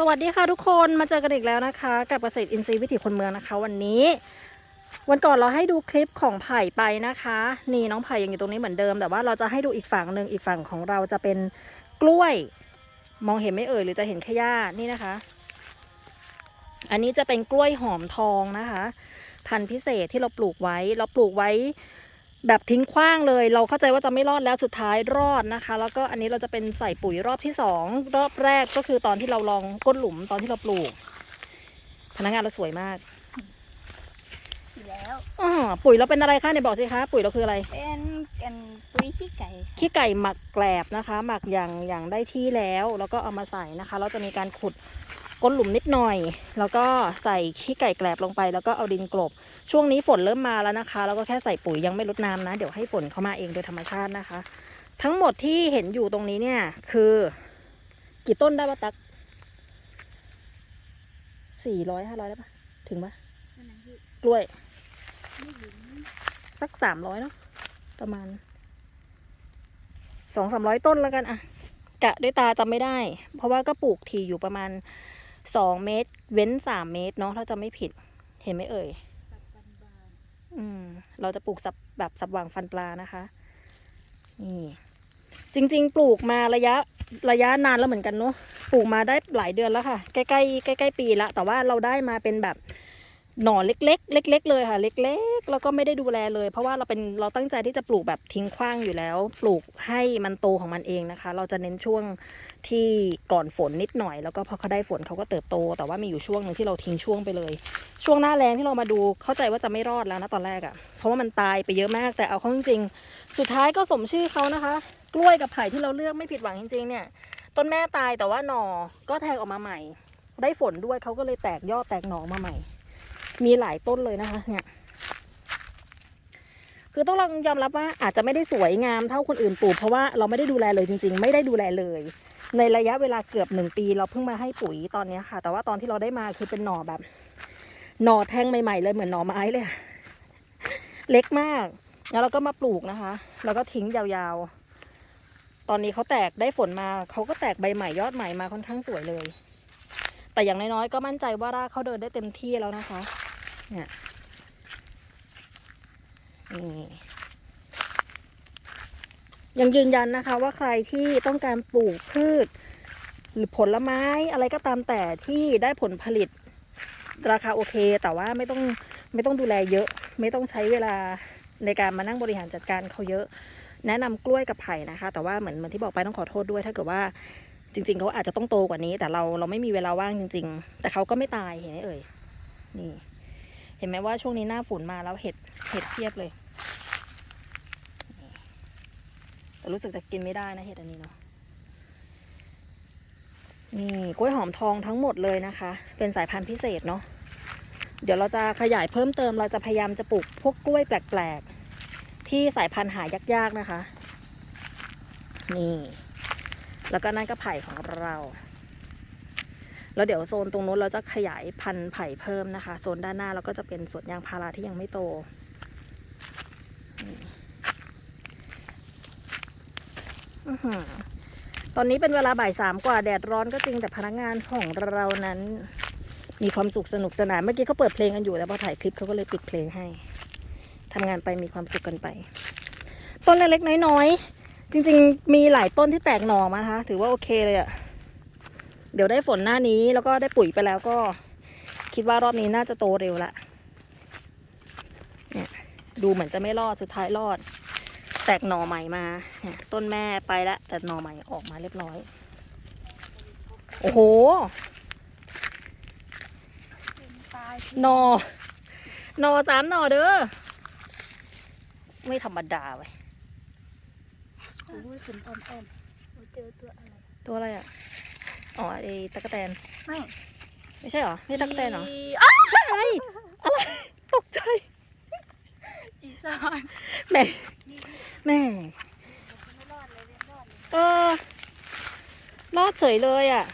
สวัสดีค่ะทุกคนมาเจอกันอีกแล้วนะคะ กับเกษตรอินทรีย์วิถีคนเมืองนะคะ วันนี้ วันก่อนเราให้ดูคลิปของไผ่ไปนะคะ นี่น้องไผ่ยังอยู่ตรงนี้เหมือนเดิม แต่ว่าเราจะให้ดูอีกฝั่งหนึ่งอีกฝั่งของเราจะเป็นกล้วย มองเห็นไม่เอ่ยหรือจะเห็นแค่หญ้านี่นะคะ อันนี้จะเป็นกล้วยหอมทองนะคะ พันธุ์พิเศษที่เราปลูกไว้ เราปลูกไว้ แบบทิ้งขว้างเลย เราเข้าใจว่าจะไม่รอดแล้วสุดท้ายรอดนะคะ แล้วก็อันนี้เราจะเป็นใส่ปุ๋ยรอบที่สองรอบแรกก็คือตอนที่เราลองก้นหลุมตอนที่เราปลูก พนักงานเราสวยมากสีแล้วอ๋อปุ๋ยเราเป็นอะไรคะเนี่ยบอกสิคะปุ๋ยเราคืออะไร เป็นกันปุ๋ยขี้ไก่ขี้ไก่หมักแกลบนะคะ หมักอย่างอย่างได้ที่แล้ว แล้วก็เอามาใส่นะคะแล้วจะมีการขุด ก้นหลุมนิดหน่อย แล้วก็ใส่ขี้ไก่แกลบลงไป แล้วก็เอาดินกลบ ช่วงนี้ฝนเริ่มมาแล้วนะคะ แล้วก็แค่ใส่ปุ๋ยยังไม่ลดน้ำนะ เดี๋ยวให้ฝนเข้ามาเองโดยธรรมชาตินะคะ ทั้งหมดที่เห็นอยู่ตรงนี้เนี่ยคือกี่ต้นได้ปะตักสี่ร้อยห้าร้อยได้ปะถึงปะกล้วย สักสามร้อยเนาะประมาณสองสามร้อยต้นแล้วกันอะกะด้วยตาจำไม่ได้ เพราะว่าก็ปลูกทีอยู่ประมาณ สองเมตร เว้นสามเมตรเนาะถ้าจะไม่ผิด เห็นไหมเอ่ยสับปันบานอืม เราจะปลูกสับแบบสับหว่างฟันปลานะคะ นี่ จริง ๆ ปลูกมาระยะระยะนานแล้วเหมือนกันเนาะ ปลูกมาได้หลายเดือนแล้วค่ะ ใกล้ๆใกล้ๆปีละ แต่ว่าเราได้มาเป็นแบบ หน่อเล็ก ๆ เล็ก ๆ เลยค่ะ เล็ก ๆ แล้วก็ไม่ได้ดูแลเลย เพราะว่าเราเป็นเราตั้งใจที่จะปลูกแบบทิ้งขว้างอยู่แล้ว ปลูกให้มันโตของมันเองนะคะ เราจะเน้นช่วงที่ก่อนฝนนิดหน่อย แล้วก็พอเขาได้ฝนเขาก็เติบโต แต่ว่ามีอยู่ช่วงหนึ่งที่เราทิ้งช่วงไปเลย ช่วงหน้าแรงที่เรามาดูเข้าใจว่าจะไม่รอดแล้วนะตอนแรกอะ่ะ เพราะว่ามันตายไปเยอะมากแต่เอาเข้าจริงสุดท้ายก็สมชื่อเขานะคะ กล้วยกับไผ่ที่เราเลือกไม่ผิดหวังจริง ๆ เนี่ย ต้นแม่ตายแต่ว่าหน่อก็แทงออกมาใหม่ ได้ฝนด้วยเขาก็เลยแตกยอดแตกหน่อมาใหม่ มีหลายต้นเลยนะคะเนี่ยคือต้องลองยอมรับว่าอาจจะไม่ได้สวยงามเท่าคนอื่นปลูกเพราะว่าเราไม่ได้ดูแลเลยจริง ๆ ไม่ได้ดูแลเลย ในระยะเวลาเกือบหนึ่งปี เราเพิ่งมาให้ปุ๋ยตอนนี้ค่ะ แต่ว่าตอนที่เราได้มาคือเป็นหน่อแบบ หน่อแทงใหม่ๆเลยเหมือนหน่อไม้เลยเล็กมากแล้วเราก็มาปลูกนะคะ แล้วก็ทิ้งยาวๆ ตอนนี้เขาแตกได้ฝนมาเขาก็แตกใบใหม่ยอดใหม่มาค่อนข้างสวยเลย แต่อย่างน้อยๆก็มั่นใจว่ารากเขาเดินได้เต็มที่แล้วนะคะ เนี่ยนี่ยังยืนยันนะคะว่าใครที่ต้องการปลูกพืช หรือผลไม้อะไรก็ตามแต่ที่ได้ผลผลิตราคาโอเค แต่ว่าไม่ต้องไม่ต้องดูแลเยอะ ไม่ต้องใช้เวลาในการมานั่งบริหารจัดการเขาเยอะ แนะนำกล้วยกับไผ่นะคะ แต่ว่าเหมือนเหมือนที่บอกไปต้องขอโทษด้วย ถ้าเกิดว่าจริง ๆเขาอาจจะต้องโตกว่านี้ แต่เราเราไม่มีเวลาว่างจริง ๆ แต่เขาก็ไม่ตายเห็นไหมเอ่ยนี่ เห็นไหมว่าช่วงนี้หน้าฝนมาแล้วเห็ดเห็ดเทียบเลย แต่รู้สึกจะกินไม่ได้นะเห็ดอันนี้เนาะนี่กล้วยหอมทองทั้งหมดเลยนะคะ เป็นสายพันธุ์พิเศษเนาะเดี๋ยวเราจะขยายเพิ่มเติมเราจะพยายามจะปลูกพวกกล้วยแปลกๆ ที่สายพันธุ์หายากๆนะคะ นี่ แล้วก็นั่นก็ไผ่ของเรา แล้วเดี๋ยวโซนตรงนู้นเราจะขยายพันธุ์ไผ่เพิ่มนะคะ โซนด้านหน้าเราก็จะเป็นสวนยางพาราที่ยังไม่โตอตอนนี้เป็นเวลาบ่ายสามกว่าแดดร้อนก็จริงแต่พนักงานของเรานั้น มีความสุขสนุกสนานเมื่อกี้เขาเปิดเพลงกันอยู่แต่พอถ่ายคลิปเขาก็เลยปิดเพลงให้ทำงานไปมีความสุขกันไป ต้นเล็กๆน้อยๆจริง ๆ มีหลายต้นที่แตกหน่อมานะคะ ถือว่าโอเคเลยอะ เดี๋ยวได้ฝนหน้านี้แล้วก็ได้ปุ๋ยไปแล้วก็ คิดว่ารอบนี้น่าจะโตเร็วละเนี่ยดูเหมือนจะไม่รอดสุดท้ายรอด แตกหน่อใหม่มาเนี่ยต้นแม่ไปแล้วแต่หน่อใหม่ออกมาเรียบร้อย โอ้โหเป็นตายหน่อหน่อสามหน่อเด้อไม่ธรรมดาเว้ยโอ้ยขุนอ่อนๆเราเจอตัวอะไร ตัวอะไรอะ อ๋อไอ้ตะกแตน ไม่ ไม่ใช่เหรอไม่ใช่ตะกแตนเหรออ้าวอะไรอะไรตกใจจีซอนแหม่แหม่ไม่รอดเลยเรียนรอดเลยเออรอดเฉยเลยอะ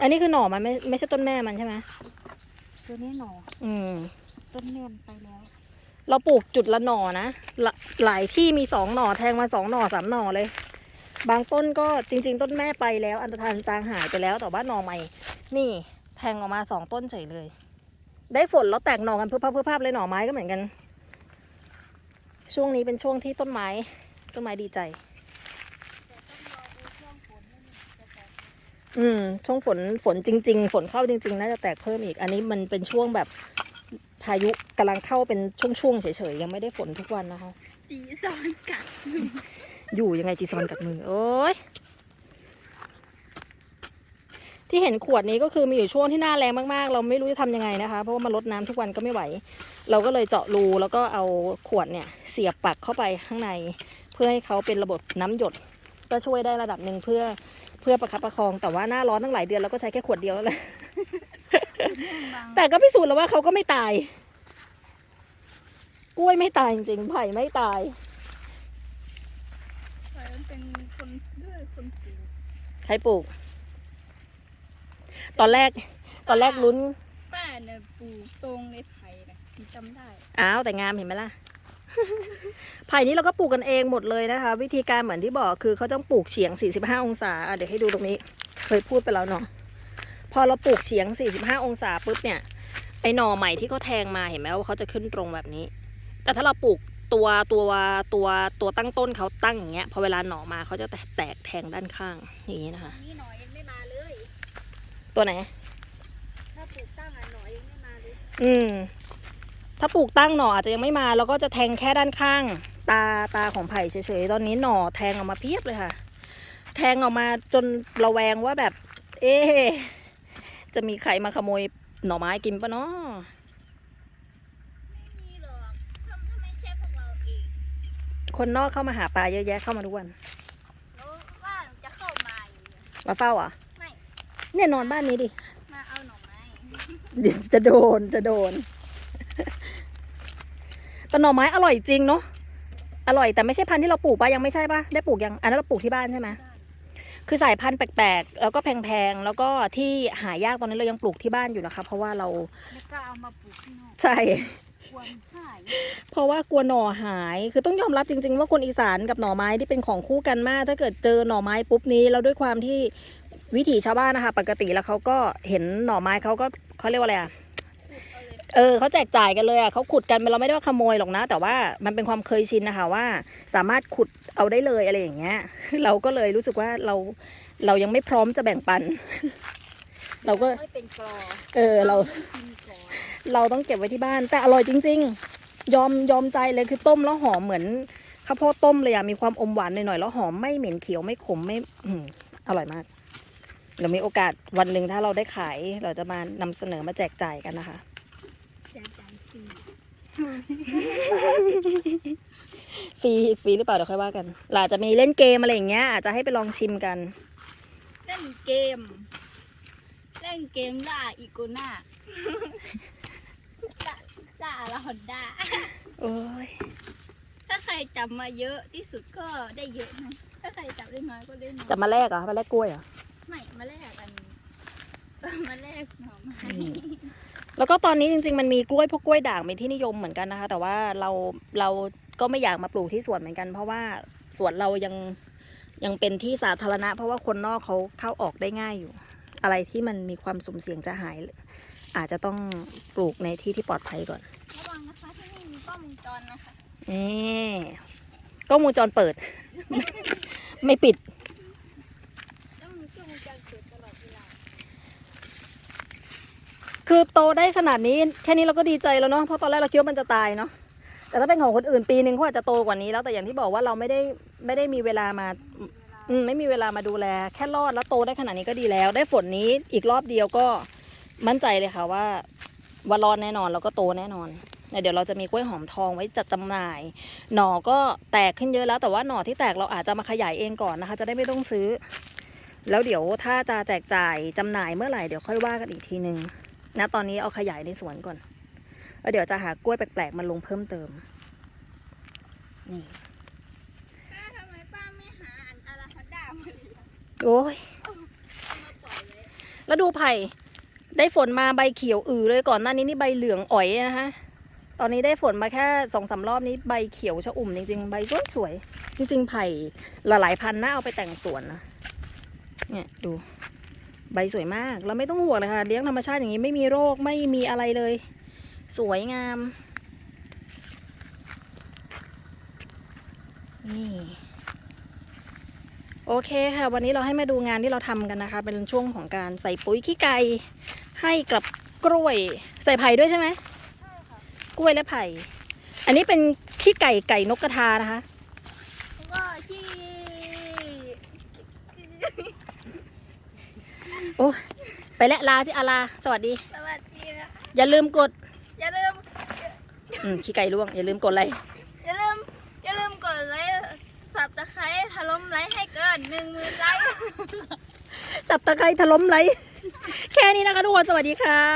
อันนี้คือหน่อมันไม่ไม่ใช่ต้นแม่มันใช่ไหมตัวนี้หนออืม ต้นแม่มไปแล้ว เราปลูกจุดละหน่อนะหลาหลายที่มีสองหน่อแทงมาสองหน่อสามหน่อเลย บางต้นก็จริง ๆ ต้นแม่ไปแล้ว อันตรธานจางหายไปแล้วแต่ว่าหน่อใหม่ นี่แทงออกมาสองต้นเฉยเลย ได้ฝนแล้วแตกหน่อกันเพื่อภาพเพื่อภาพเลยหน่อไม้ก็เหมือนกัน ช่วงนี้เป็นช่วงที่ต้นไม้ต้นไม้ดีใจ อืม ช่วงฝนฝนจริง ๆ ฝนเข้าจริง ๆ น่าจะแตกเพิ่มอีก อันนี้มันเป็นช่วงแบบพายุกำลังเข้าเป็นช่วงๆเฉยๆยังไม่ได้ฝนทุกวันนะคะ ตีซ้อนกัดอยู่ยังไงจีซอนกับมือ โอ้ยที่เห็นขวดนี้ก็คือมีอยู่ช่วงที่หน้าแรงมากๆ เราไม่รู้จะทำยังไงนะคะ เพราะว่ามันลดน้ำทุกวันก็ไม่ไหว เราก็เลยเจาะรูแล้วก็เอาขวดเนี่ยเสียบปักเข้าไปข้างใน เพื่อให้เขาเป็นระบบน้ำหยด ก็ช่วยได้ระดับหนึ่งเพื่อเพื่อประคับประคองแต่ว่าหน้าร้อนตั้งหลายเดือนเราก็ใช้แค่ขวดเดียวแล้วแหละแต่ก็พิสูจน์แล้วว่าเขาก็ไม่ตาย กล้วยไม่ตายจริงๆไผ่ไม่ตาย แต่มันเป็นคนด้วยคนปลูกใช้ปลูก ตอนแรก ตอนแรกลุ้น ป้าเนี่ยปลูกตรงในไผ่นะจำได้ อ้าวแต่งามเห็นไหมล่ะ ไผ่นี้เราก็ปลูกกันเองหมดเลยนะคะ วิธีการเหมือนที่บอกคือเขาต้องปลูกเฉียง 45 องศาอะเดี๋ยวให้ดูตรงนี้ เคยพูดไปแล้วเนาะพอเราปลูกเฉียง 45 องศาปุ๊บเนี่ยไอ้หน่อใหม่ที่เขาแทงมาเห็นไหมว่าเขาจะขึ้นตรงแบบนี้ แต่ถ้าเราปลูกตัวตัวตัวตัวตั้งต้นเขาตั้งอย่างเงี้ยพอเวลาหน่อมาเขาจะแตกแตกแทงด้านข้างอย่างนี้นะคะนี่หน่อยยังไม่มาเลย ตัวไหน ถ้าปลูกตั้งอะหน่อยยังไม่มาเลยอืม ถ้าปลูกตั้งหน่ออาจจะยังไม่มา แล้วก็จะแทงแค่ด้านข้าง ตาตาของไผ่เฉยๆตอนนี้หน่อแทงออกมาเพียบเลยค่ะ แทงออกมาจนระแวงว่าแบบ เอ๊ะจะมีใครมาขโมยหน่อไม้กินปะเนาะ ไม่มีหรอกทำทำไมแค่พวกเราเอง คนนอกเข้ามาหาปลาเยอะแยะเข้ามาทุกวันแล้วว่าหนูจะเข้ามาอยู่เนี่ยมาเฝ้าเหรอะไม่เนี่ยนอนบ้านนี้ดิมาเอาหน่อไม้เดี๋ยวจะโดนจะโดน แต่หน่อไม้อร่อยจริงเนาะอร่อยแต่ไม่ใช่พันธุ์ที่เราปลูกปะยังไม่ใช่ปะได้ปลูกยังอันนั้นเราปลูกที่บ้านใช่ไหมคือสายพันธุ์แปลกๆ แล้วก็แพงๆ แล้วก็ที่หายากตอนนี้เรายังปลูกที่บ้านอยู่นะคะ เพราะว่าเรา แล้วก็เอามาปลูกที่นอก ใช่ค วรหายเพราะว่ากลัวหน่อหาย คือต้องยอมรับจริง ๆ ว่าคนอีสานกับหน่อไม้ที่เป็นของคู่กันมาก ถ้าเกิดเจอหน่อไม้ปุ๊บนี้แล้วด้วยความที่วิถีชาวบ้านนะคะ ปกติแล้วเขาก็เห็นหน่อไม้เขาก็เขาเรียกว่าอะไรอะเอาเลยเออเขาแจกจ่ายกันเลยอะเขาขุดกันเราไม่ได้ว่าขโมยหรอกนะ แต่ว่ามันเป็นความเคยชินนะคะว่า สามารถขุดเอาได้เลยอะไรอย่างเงี้ย เราก็เลยรู้สึกว่าเราเรายังไม่พร้อมจะแบ่งปัน เราก็ไม่เป็นกรอเออเรากินก่อน เราต้องเก็บไว้ที่บ้าน แต่อร่อยจริง ๆ ยอมยอมใจเลยคือต้มแล้วหอมเหมือนข้าวโพดต้มเลยอะมีความอมหวานหน่อยๆแล้วหอมไม่เหม็นเขียวไม่ขมไม่อืมอร่อยมากเดี๋ยวมีโอกาสวันหนึ่งถ้าเราได้ขายเราจะมานำเสนอมาแจกจ่ายกันนะคะแจกจ่ายฟรีฟรีฟรีหรือเปล่าเดี๋ยวค่อยว่ากันหลาจะมีเล่นเกมอะไรอย่างเงี้ยอาจจะให้ไปลองชิมกัน เล่นเกม เล่นเกมล่าอีโกน่า ล่าล่าลาฮอนด้าโอ้ยถ้าใครจับมาเยอะที่สุดก็ได้เยอะนะถ้าใครจับได้น้อยก็ได้น้อยจะมาแลกเหรอมาแลกกล้วยเหรอไม่มาแลกกันมาแลกหน่อไม้แล้วก็ตอนนี้จริงๆมันมีกล้วยพวกกล้วยด่างเป็นที่นิยมเหมือนกันนะคะ แต่ว่าเราเราก็ไม่อยากมาปลูกที่สวนเหมือนกัน เพราะว่าสวนเรายังยังเป็นที่สาธารณะ เพราะว่าคนนอกเขาเข้าออกได้ง่ายอยู่ อะไรที่มันมีความสุ่มเสี่ยงจะหาย อาจจะต้องปลูกในที่ที่ปลอดภัยก่อนระวังนะคะที่นี่มีกล้องวงจรนะคะนี่กล้องวงจรเปิด ไม่ปิด ต้องมีกล้องวงจรเปิดตลอดเวลาคือโตได้ขนาดนี้แค่นี้เราก็ดีใจแล้วเนาะเพราะตอนแรกเราคิดว่ามันจะตายเนาะแต่ถ้าเป็นของคนอื่นปีหนึ่งเขาอาจจะโตกว่านี้แล้วแต่อย่างที่บอกว่าเราไม่ได้ไม่ได้มีเวลามาอืมไม่มีเวลามาดูแล แค่รอดแล้วโตได้ขนาดนี้ก็ดีแล้ว ได้ฝนนี้อีกรอบเดียวก็ มั่นใจเลยค่ะว่าว่ารอดแน่นอนแล้วก็โตแน่นอนเดี๋ยวเราจะมีกล้วยหอมทองไว้จัดจำหน่าย หน่อก็แตกขึ้นเยอะแล้วแต่ว่าหน่อที่แตกเราอาจจะมาขยายเองก่อนนะคะ จะได้ไม่ต้องซื้อ แล้วเดี๋ยวถ้าจะแจกจ่ายจำหน่ายเมื่อไหร่เดี๋ยวค่อยว่ากันอีกทีนึงนะตอนนี้เอาขยายในสวนก่อนแล้วเดี๋ยวจะหากล้วยแปลกๆมาลงเพิ่มเติม นี่ป้าทำไมป้าไม่หาอันอาราฮอนด้ามาเลยล่ะโอ้ยเอามาปล่อยเลยแล้วดูไผ่ ได้ฝนมาใบเขียวอือเลยก่อนหน้านี้นี่ใบเหลืองอ๋อยนะคะ ตอนนี้ได้ฝนมาแค่สองสามรอบนี้ใบเขียวชะอุ่มจริงๆ ใบสวยสวยจริงๆไผ่หลายๆพันน่าเอาไปแต่งสวนนะเนี่ยดูใบสวยมากเราไม่ต้องห่วงเลยค่ะเลี้ยงธรรมชาติอย่างนี้ไม่มีโรคไม่มีอะไรเลย สวยงามนี่ โอเคค่ะ วันนี้เราให้มาดูงานที่เราทำกันนะคะ เป็นช่วงของการใส่ปุ๋ยขี้ไก่ให้กับกล้วยใส่ไผ่ด้วยใช่ไหมกล้วยและไผ่ อันนี้เป็นขี้ไก่ไก่นกกระทานะคะแล้วก็ที่ไปและลาที่อาลาสวัสดี สวัสดีนะอย่าลืมกด อย่าลืมอืมขี้ไก่ล่วง อย่าลืมกดอะไรอย่าลืม อย่าลืมกดไลค์สับตะไคร้ถล่ม ไลค์ให้เกินหนึ่งหมื่นไลค์ สับตะไคร้ถล่มไลค์ แค่นี้นะคะทุกคน สวัสดีค่ะ